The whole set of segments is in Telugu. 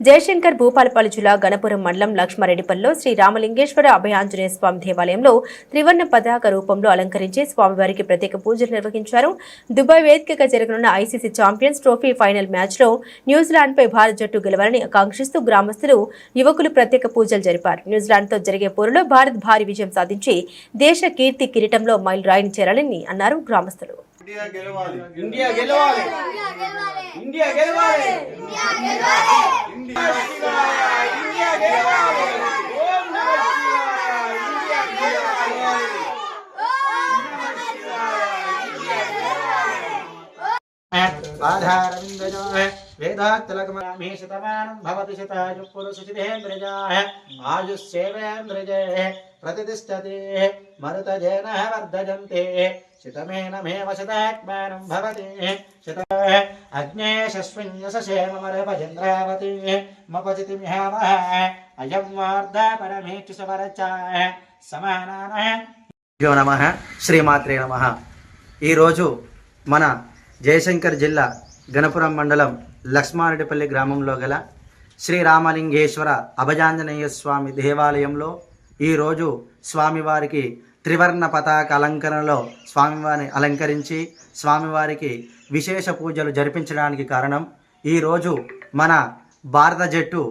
జయశంకర్ భూపాలపల్లి జిల్లా గణపురం మండలం లక్ష్మారెడ్డిపల్లిలో శ్రీ రామలింగేశ్వర అభయాంజనేయ స్వామి దేవాలయంలో త్రివర్ణ పతాక రూపంలో అలంకరించి స్వామివారికి ప్రత్యేక పూజలు నిర్వహించారు. దుబాయ్ వేదికగా జరగనున్న ఐసీసీ ఛాంపియన్స్ ట్రోఫీ ఫైనల్ మ్యాచ్లో న్యూజిలాండ్పై భారత్ జట్టు గెలవాలని ఆకాంక్షిస్తూ గ్రామస్తులు యువకులు ప్రత్యేక పూజలు జరిపారు. న్యూజిలాండ్తో జరిగే పోరులో భారత్ భారీ విజయం సాధించి దేశ కీర్తి కిరీటంలో మైల్ రాయిని చేరాలని అన్నారు గ్రామస్తులు. ఇండియా గెలవాలి. ఇండియా గెలవాలి. ఇండియా గెలవాలి. ఇండియా ఇండియా గెలవాలి. ఓం నమః శివాయ ఇండియా గెలవాలి బాధారవిందజో వేదాక్తలకమీ శతమానం భవతి శతాయు పురుషితేంద్రజాః ఆయుష్యేవేంద్రజే ప్రతిష్టతే మరుతజేన శతమేనమేవ శతాత్మానం భవతి శత అగ్నే శస్విన్యసేమరభజంద్రావతి మపచితి మిహావహ అయం వార్ధ పరమేక్షు సమరచ సమానాన యో నమ శ్రీమాత్రే నమ ఈరోజు మన జయశంకర్ జిల్లా గణపురం మండలం లక్ష్మారెడ్డిపల్లి గ్రామంలో గల శ్రీ రామలింగేశ్వర అభజాంజనేయ స్వామి దేవాలయంలో ఈరోజు స్వామివారికి త్రివర్ణ పతాక అలంకరణలో స్వామివారిని అలంకరించి స్వామివారికి విశేష పూజలు జరిపించడానికి కారణం ఈరోజు మన భారత జట్టు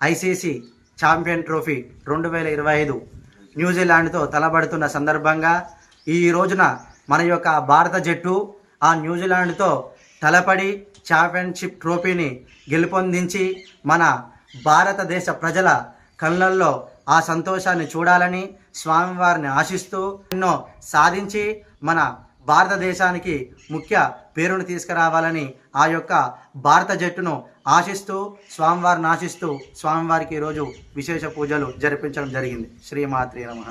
ఐసీసీ ఛాంపియన్ ట్రోఫీ రెండు వేల ఇరవై ఐదు న్యూజిలాండ్తో తలబడుతున్న సందర్భంగా ఈ రోజున మన యొక్క భారత జట్టు ఆ న్యూజిలాండ్తో తలపడి ఛాంపియన్షిప్ ట్రోఫీని గెలుపొందించి మన భారతదేశ ప్రజల కళ్ళల్లో ఆ సంతోషాన్ని చూడాలని స్వామివారిని ఆశిస్తూ ఎన్నో సాధించి మన భారతదేశానికి ముఖ్య పేరును తీసుకురావాలని ఆ యొక్క భారత జట్టును ఆశిస్తూ స్వామివారిని ఆశిస్తూ స్వామివారికి ఈరోజు విశేష పూజలు జరిపించడం జరిగింది. శ్రీమాత్రి నమ.